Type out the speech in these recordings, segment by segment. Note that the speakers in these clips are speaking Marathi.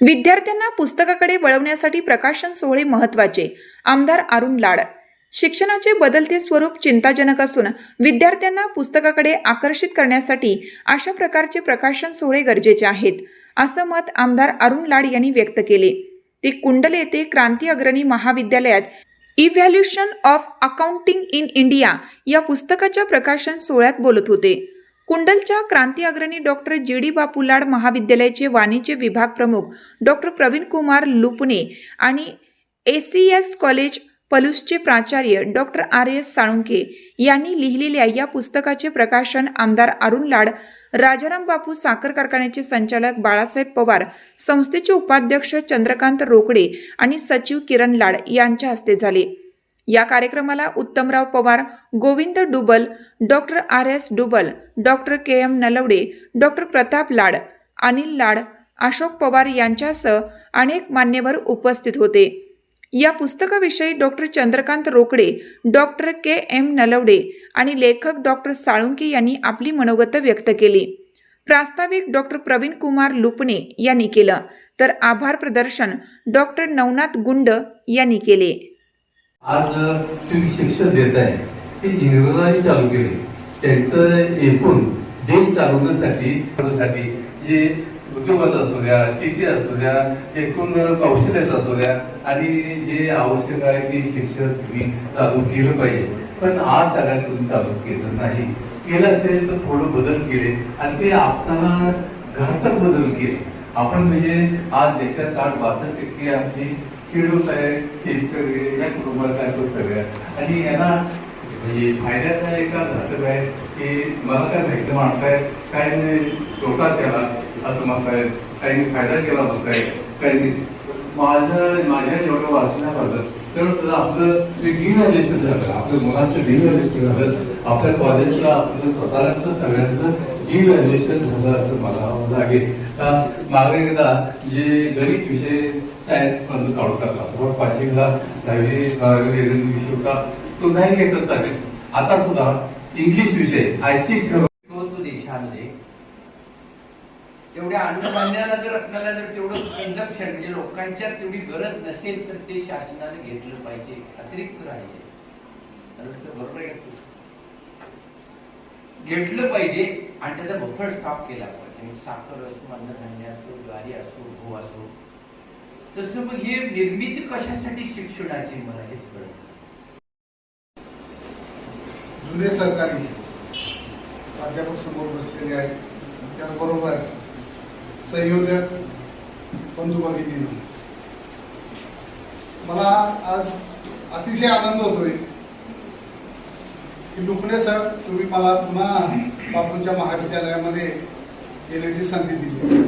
विद्यार्थ्यांना पुस्तकाकडे वळवण्यासाठी प्रकाशन सोहळे महत्त्वाचे आमदार अरुण लाड. शिक्षणाचे बदलते स्वरूप चिंताजनक असून विद्यार्थ्यांना पुस्तकाकडे आकर्षित करण्यासाठी अशा प्रकारचे प्रकाशन सोहळे गरजेचे आहेत असं मत आमदार अरुण लाड यांनी व्यक्त केले. ते कुंडल येथे क्रांती अग्रणी महाविद्यालयात evolution of accounting in India या पुस्तकाच्या प्रकाशन सोहळ्यात बोलत होते. कुंडलच्या क्रांती अग्रणी डॉक्टर जे डी बापू लाड महाविद्यालयाचे वाणिज्य विभाग प्रमुख डॉक्टर प्रवीण कुमार लुपणे आणि ए सी एस कॉलेज पलूसचे प्राचार्य डॉक्टर आर एस साळुंके यांनी लिहिलेल्या या पुस्तकाचे प्रकाशन आमदार अरुण लाड राजाराम बापू साखर कारखान्याचे संचालक बाळासाहेब पवार संस्थेचे उपाध्यक्ष चंद्रकांत रोकडे आणि सचिव किरण लाड यांच्या हस्ते झाले. या कार्यक्रमाला Uttamrao Pawar Govind Dubal doctor R S Dubal doctor K M Nalawade doctor Pratap Lad Anil Lad Ashok Pawar यांच्यासह अनेक मान्यवर उपस्थित होते. या पुस्तकाविषयी doctor Chandrakant Rokade doctor K M Nalawade आणि लेखक डॉक्टर साळुंके यांनी आपली मनोगत व्यक्त केली. प्रास्ताविक डॉक्टर प्रवीण कुमार लुपणे यांनी केलं तर आभार प्रदर्शन डॉक्टर नवनाथ गुंड यांनी केले. आज तुम्ही शिक्षण देत आहे ते इंग्रजांनी चालू केले. त्यांचं एकूण देश चालवण्यासाठी साठी जे उद्योगात असू द्या शेती असू द्या एकूण कौशल्यात असू द्या आणि जे आवश्यक आहे ते शिक्षण तुम्ही चालू केलं पाहिजे. पण आज त्याला तुम्ही चालू केलं नाही. केलं असेल तर थोडं बदल केले आणि ते आपल्याला घातक बदल केले. आपण म्हणजे आज देशात आठ बासष्ट टक्के आमची खेडूत आहे शेतकरी या कुटुंबाला काय सगळ्या आणि यांना म्हणजे फायद्याचं आहे का घातक आहे की मला काय माहिती म्हणताय काय नाही तोटा केला असं म्हणताय काही फायदा केला म्हणताय काही माझं माझ्या जेवढं वाचण्यात आलं तर आपलं जे डिव्हॅल्युएशन झालं आपल्या मुलांचं डिव्हॅल्युएशन झालं आपल्या कॉलेजला आपलं स्वतःच सगळ्यांचं डिव्हॅल्युएशन झालं असं मला लागेल. अं, मागे एकदा जे गणित विषय सायन्स मधून काढून टाकला. किंवा पाचवीला दहावी बारावी वेगळे विषय होता. तो नाही घेतला चालेल. आता सुद्धा इंग्लिश विषय ऐच्छिक देशामध्ये तेवढ्या अन्नधान्याला जर आपल्याला जर तेवढं कन्झम्पशन म्हणजे लोकांच्या तेवढी गरज नसेल तर ते शासनाने घेतलं पाहिजे. अतिरिक्त राहिले. बरोबर आहे घेतलं पाहिजे आणि त्याचा बफर स्टॉप केला पाहिजे. मग साखर असो अन्नधान्य असो ज्वारी असो गहू असो. तसं मग हे निर्मिती कशासाठी शिक्षणाची मला हेच कळत जुने सरकारी प्राध्यापक समोर बसलेले आहेत. त्याचबरोबर संयोजक बंधू भगिनी मला आज अतिशय आनंद होतोय. की लुकणे सर तुम्ही मला पुन्हा बापूंच्या महाविद्यालयामध्ये येण्याची संधी दिली.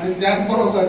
आणि त्याचबरोबर